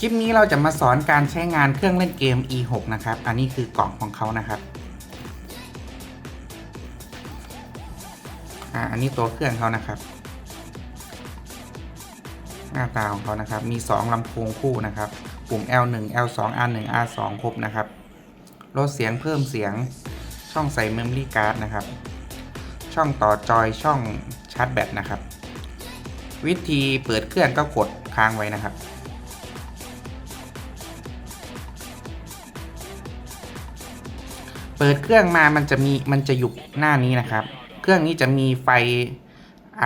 คลิปนี้เราจะมาสอนการใช้งานเครื่องเล่นเกม e6 นะครับ อันนี้คือกล่องของเขานะครับอ่าอันนี้ตัวเครื่องเขานะครับ หน้าตาของเขานะครับ มี 2ลำโพงคู่นะครับ ปุ่ม L1 L2 R1 R2 ครบนะครับ ลดเสียงเพิ่มเสียง ช่องใส่ Memory Card นะครับ ช่องต่อจอย ช่องชาร์จแบตนะครับ วิธีเปิดเครื่องก็กดค้างไว้นะครับ เปิดเครื่องมามันจะมีมันจะอยู่หน้านี้นะครับ เครื่องนี้จะมีไฟ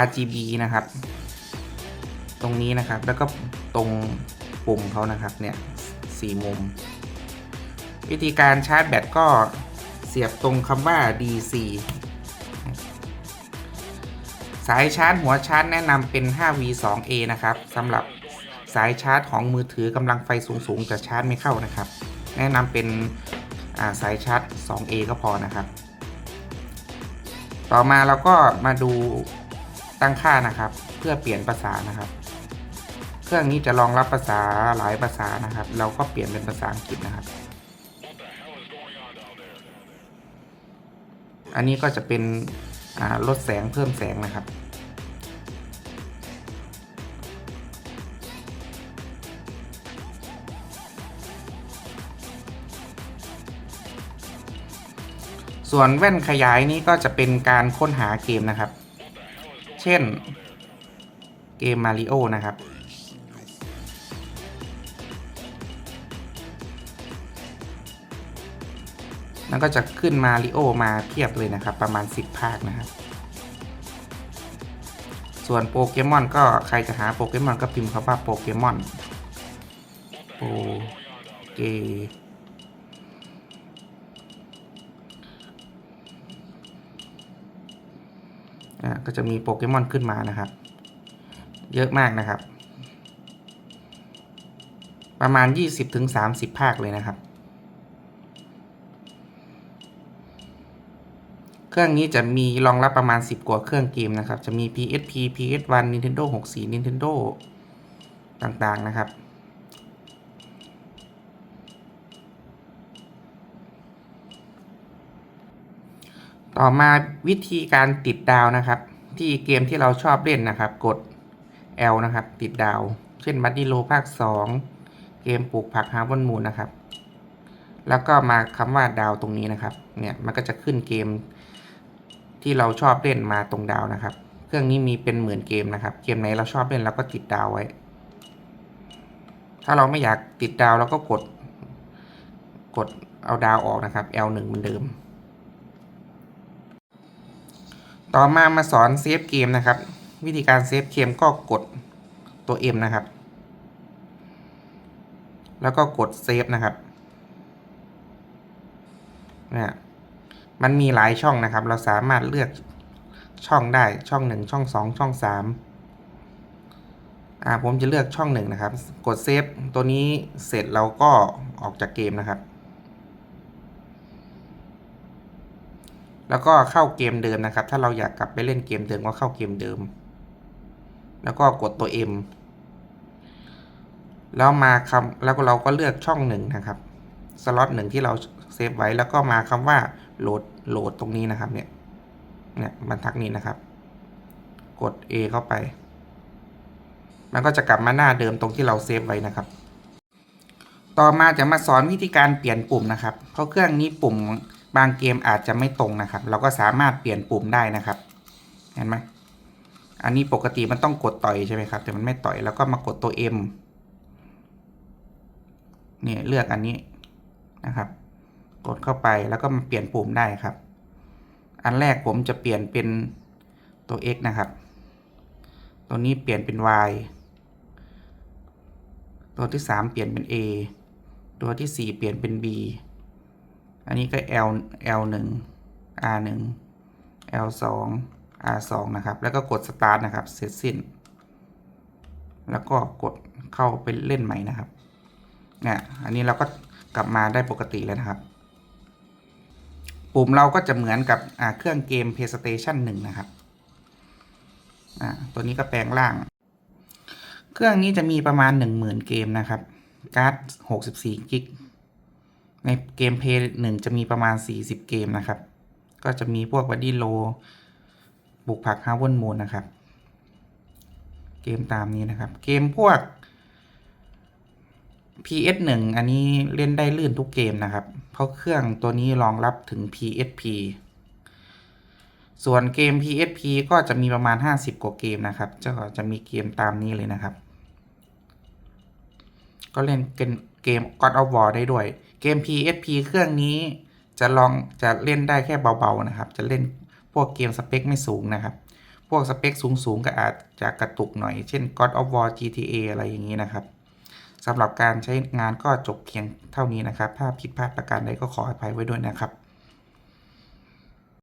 RGB นะครับ ตรงนี้นะครับ แล้วก็ตรงปุ่มเขานะครับเนี่ยสี่มุม วิธีการชาร์จแบตก็เสียบตรงคำว่า DC สายชาร์จหัวชาร์จแนะนำเป็น 5V2A นะครับสำหรับสายชาร์จของมือถือกำลังไฟสูงๆ จะชาร์จไม่เข้านะครับ แนะนำเป็นาสายชาร์จ 2A ก็พอนะครับ ต่อมาเราก็มาดูตั้งค่านะครับ เพื่อเปลี่ยนภาษานะครับ เครื่องนี้จะรองรับภาษาหลายภาษานะครับ เราก็เปลี่ยนเป็นภาษาอังกฤษนะครับ อันนี้ก็จะเป็นลดแสงเพิ่มแสงนะครับ ส่วนแว่นขยายนี้ก็จะเป็นการค้นหาเกมนะครับ เช่น เกมมาริโอนะครับมันก็จะขึ้นมาริโอมาเทียบเลยนะครับ ประมาณ 10 ภาคนะครับ ส่วนโปเกมอนก็ใครจะหาโปเกมอนก็พิมพ์คำว่าโปเกมอนโปเกอะ ก็จะมีโปเกมอนขึ้นมานะครับ เยอะมากนะครับ ประมาณ 20-30 ภาคเลยนะครับ เครื่องนี้จะมีรองรับประมาณ 10 กว่าเครื่องเกมนะครับ จะมี PSP PS1 Nintendo 64 Nintendo ต่างๆนะครับต่อมาวิธีการติดดาวนะครับ ที่เกมที่เราชอบเล่นนะครับ กด L นะครับ ติดดาว เช่นบัดดี้โลภาค 2 เกมปลูกผักฮาร์บอนมูนนะครับ แล้วก็มาคำว่าดาวตรงนี้นะครับ เนี่ยมันก็จะขึ้นเกม ที่เราชอบเล่นมาตรงดาวนะครับ เครื่องนี้มีเป็นหมื่นเกมนะครับ เกมไหนเราชอบเล่นเราก็ติดดาวไว้ ถ้าเราไม่อยากติดดาวเราก็กด กดเอาดาวออกนะครับ L1 เหมือนเดิม ต่อมามาสอนเซฟเกมนะครับ วิธีการเซฟเกมก็กดตัว M นะครับ แล้วก็กดเซฟนะครับเนี่ยมันมีหลายช่องนะครับ เราสามารถเลือกช่องได้ช่องหนึ่งช่องสองช่องสามอ่าผมจะเลือกช่องหนึ่งนะครับ กดเซฟตัวนี้เสร็จเราก็ออกจากเกมนะครับ แล้วก็เข้าเกมเดิมนะครับ ถ้าเราอยากกลับไปเล่นเกมเดิมก็เข้าเกมเดิม แล้วก็กดตัว M แล้วมาคำแล้วเราก็เลือกช่องหนึ่งนะครับ สล็อตหนึ่งที่เราเซฟไว้แล้วก็มาคำว่าโหลดโหลดตรงนี้นะครับเนี่ยเนี่ยบรรทัดนี้นะครับ กด A เข้าไป มันก็จะกลับมาหน้าเดิมตรงที่เราเซฟไว้นะครับ ต่อมาจะมาสอนวิธีการเปลี่ยนปุ่มนะครับ เพราะเครื่องนี้ปุ่ม บางเกมอาจจะไม่ตรงนะครับ เราก็สามารถเปลี่ยนปุ่มได้นะครับ เห็นไหมอันนี้ปกติมันต้องกดต่อยใช่ไหมครับ แต่มันไม่ต่อยแล้วก็มากดตัว M เนี่ยเลือกอันนี้นะครับ กดเข้าไปแล้วก็มาเปลี่ยนปุ่มได้ครับ อันแรกผมจะเปลี่ยนเป็นตัว x นะครับ ตัวนี้เปลี่ยนเป็น y ตัวที่ 3 เปลี่ยนเป็น a ตัวที่ 4 เปลี่ยนเป็น b อันนี้ก็ l l 1 r 1 l 2 r 2 นะครับ แล้วก็กด start นะครับ เสร็จสิ้น แล้วก็กดเข้าไปเล่นใหม่นะครับ เนี่ย อันนี้เราก็กลับมาได้ปกติแล้วนะครับ ปุ่มเราก็จะเหมือนกับเครื่องเกม PlayStation 1 นะครับ ตัวนี้ก็แปลงร่าง เครื่องนี้จะมีประมาณ 10,000 เกมนะครับ การ์ด 64 กิก ในเกมเพย์หนึ่งจะมีประมาณ 40 เกมนะครับ ก็จะมีพวกวัดดี้โล บุกผักฮาวเวิร์มูนนะครับ เกมตามนี้นะครับ เกมพวก PS1 อันนี้เล่นได้ลื่นทุกเกมนะครับ เพราะเครื่องตัวนี้รองรับถึง PSP ส่วนเกม PSP ก็จะมีประมาณ 50 กว่าเกมนะครับจะจะมีเกมตามนี้เลยนะครับ ก็เล่นเป็นเกม God of War ได้ด้วย เกม PSP เครื่องนี้จะลองจะเล่นได้แค่เบาๆนะครับ จะเล่นพวกเกมสเปคไม่สูงนะครับ พวกสเปคสูงๆก็อาจจะกระตุกหน่อย เช่น God of War GTA อะไรอย่างนี้นะครับสำหรับการใช้งานก็จบเพียงเท่านี้นะครับ ถ้าผิดพลาดประการใดก็ขออภัยไว้ด้วยนะครับ